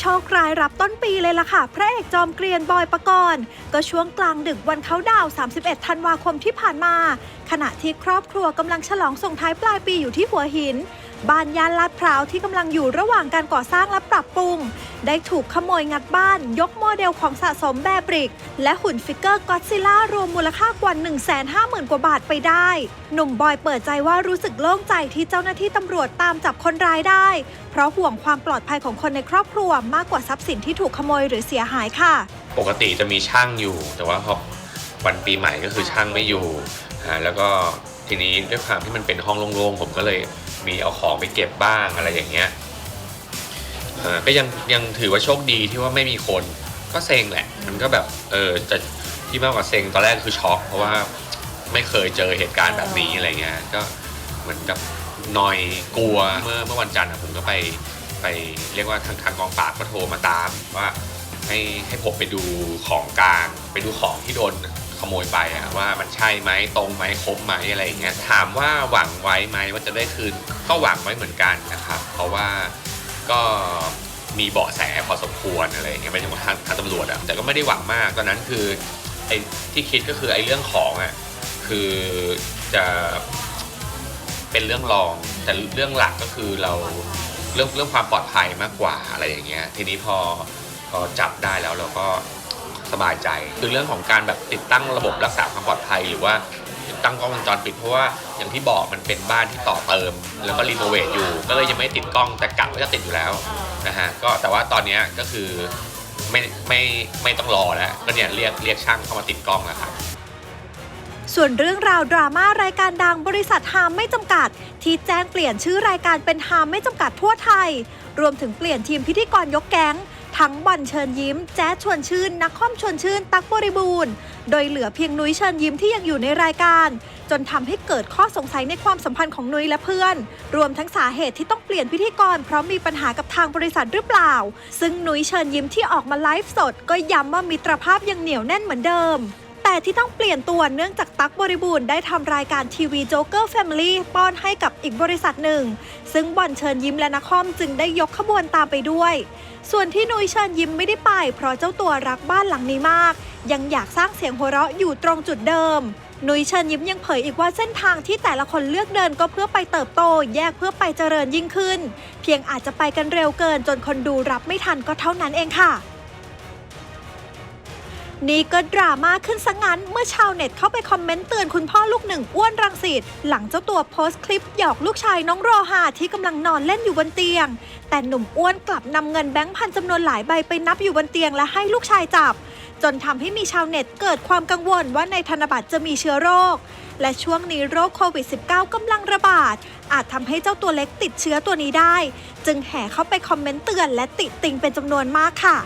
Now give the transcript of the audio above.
โชคร้ายรับต้นปีเลยล่ะค่ะ พระเอกจอมเกรียนบอยปกรณ์ ก็ช่วงกลางดึกวันเขาดาว 31 ธันวาคมที่ผ่านมา ขณะที่ครอบครัวกำลังฉลองส่งท้ายปลายปีอยู่ที่หัวหิน บ้านย่านลาดพร้าวที่กำลังอยู่ระหว่างการก่อสร้างและปรับปรุง ได้ถูกขโมยงัดบ้าน ยกโมเดลของสะสมแบบริก และหุ่นฟิกเกอร์ก็อดซิล่ารวมมูลค่ากว่า 150,000 กว่าบาทไปได้ หนุ่มบอยเปิดใจว่ารู้สึกโล่งใจที่เจ้าหน้าที่ตำรวจตามจับคนร้ายได้ เพราะห่วงความปลอดภัยของคนในครอบครัวมากกว่าทรัพย์สินที่ถูกขโมยหรือเสียหายค่ะ ปกติจะมีช่างอยู่ แต่ว่าพอวันปีใหม่ก็คือช่างไม่อยู่แล้วก็ทีนี้ด้วยความที่มันเป็นห้องโล่งๆผมก็เลย มีเอาของไปเก็บบ้างอะไรอย่างเงี้ยอ่าก็ยังยังถือว่าโชคดีที่ว่าไม่มีคนก็เซ็งแหละ มันก็แบบเออจะที่มากกว่าเซ็งตอนแรกคือช็อก เพราะว่าไม่เคยเจอเหตุการณ์แบบนี้อะไรเงี้ยก็เหมือนกับนอยกลัวเมื่อเมื่อวันจันทร์อะผมก็ไปไปเรียกว่าทางทางกองปราบก็โทรมาตามว่าให้ให้ผมไปดูของกลางไปดูของที่โดน ขโมยไปอะว่ามันใช่ไหมตรงไหมครบไหมอะไรอย่างเงี้ยถามว่าหวังไว้ไหมว่าจะได้คืนก็หวังไว้เหมือนกันนะครับ เพราะว่าก็มีเบาะแสพอสมควรอะไรอย่างเงี้ยไม่ถึงว่าทางทางตำรวจอะแต่ก็ไม่ได้หวังมากตอนนั้นคือไอ้ที่คิดก็คือไอ้เรื่องของอะคือจะเป็นเรื่องรองแต่เรื่องหลักก็คือเราเรื่องเรื่องความปลอดภัยมากกว่าอะไรอย่างเงี้ยทีนี้พอพอจับได้แล้วเราก็ สบายใจ คือเรื่องของการแบบติดตั้งระบบรักษาความปลอดภัยหรือว่าติดตั้งกล้องวงจรปิดเพราะว่าอย่างที่บอกมันเป็นบ้านที่ต่อเติม แล้วก็รีโนเวทอยู่ก็เลยยังไม่ติดกล้องแต่กะว่าจะติดอยู่แล้วนะฮะก็แต่ว่าตอนนี้ก็คือไม่ไม่ไม่ต้องรอแล้วก็เนี่ยเรียกเรียกช่างเข้ามาติดกล้องแล้วครับส่วนเรื่องราวดราม่ารายการดังบริษัทฮามไม่จำกัด ที่แจ้งเปลี่ยนชื่อรายการเป็นฮามไม่จำกัดทั่วไทย รวมถึงเปลี่ยนทีมพิธีกรยกแก๊ง ทั้งบอลเชิญยิ้ม แจ๊ดชวนชื่น นักคอมชวนชื่น ตักบริบูรณ์ โดยเหลือเพียงนุ้ยเชิญยิ้มที่ยังอยู่ในรายการ จนทำให้เกิดข้อสงสัยในความสัมพันธ์ของนุ้ยและเพื่อน รวมทั้งสาเหตุที่ต้องเปลี่ยนพิธีกร เพราะมีปัญหากับทางบริษัทหรือเปล่า ซึ่งนุ้ยเชิญยิ้มที่ออกมาไลฟ์สด ก็ย้ำว่ามิตรภาพยังเหนียวแน่นเหมือนเดิม แต่ที่ต้องเปลี่ยนตัวเนื่องจากตั๊กบริบูรณ์ได้ทำรายการทีวีโจ๊กเกอร์แฟมิลี่ป้อนให้กับอีกบริษัทหนึ่ง ซึ่งบอลเชิญยิ้มและนักคอมจึงได้ยกขบวนตามไปด้วย ส่วนที่นุ้ยเชิญยิ้มไม่ได้ไป เพราะเจ้าตัวรักบ้านหลังนี้มาก ยังอยากสร้างเสียงหัวเราะอยู่ตรงจุดเดิมนุ้ยเชิญยิ้มยังเผยอีกว่าเส้นทางที่แต่ละคนเลือกเดินก็เพื่อไปเติบโต แยกเพื่อไปเจริญยิ่งขึ้น เพียงอาจจะไปกันเร็วเกินจนคนดูรับไม่ทันก็เท่านั้นเองค่ะ นี่ก็ดราม่าขึ้นซะงั้นเมื่อชาวเน็ตเข้าไปคอมเมนต์เตือนคุณพ่อลูกหนึ่งอ้วนรังสิตหลังเจ้าตัวโพสต์คลิปหยอกลูกชายน้องโรฮาที่กำลังนอนเล่นอยู่บนเตียง แต่หนุ่มอ้วนกลับนำเงินแบงค์พันจำนวนหลายใบไปนับอยู่บนเตียงและให้ลูกชายจับ จนทำให้มีชาวเน็ตเกิดความกังวลว่าในธนบัตรจะมีเชื้อโรค และช่วงนี้โรคโควิด -19 กำลังระบาด อาจทำให้เจ้าตัวเล็กติดเชื้อตัวนี้ได้ จึงแห่เข้าไปคอมเมนต์เตือนและติติงเป็นจำนวนมากค่ะ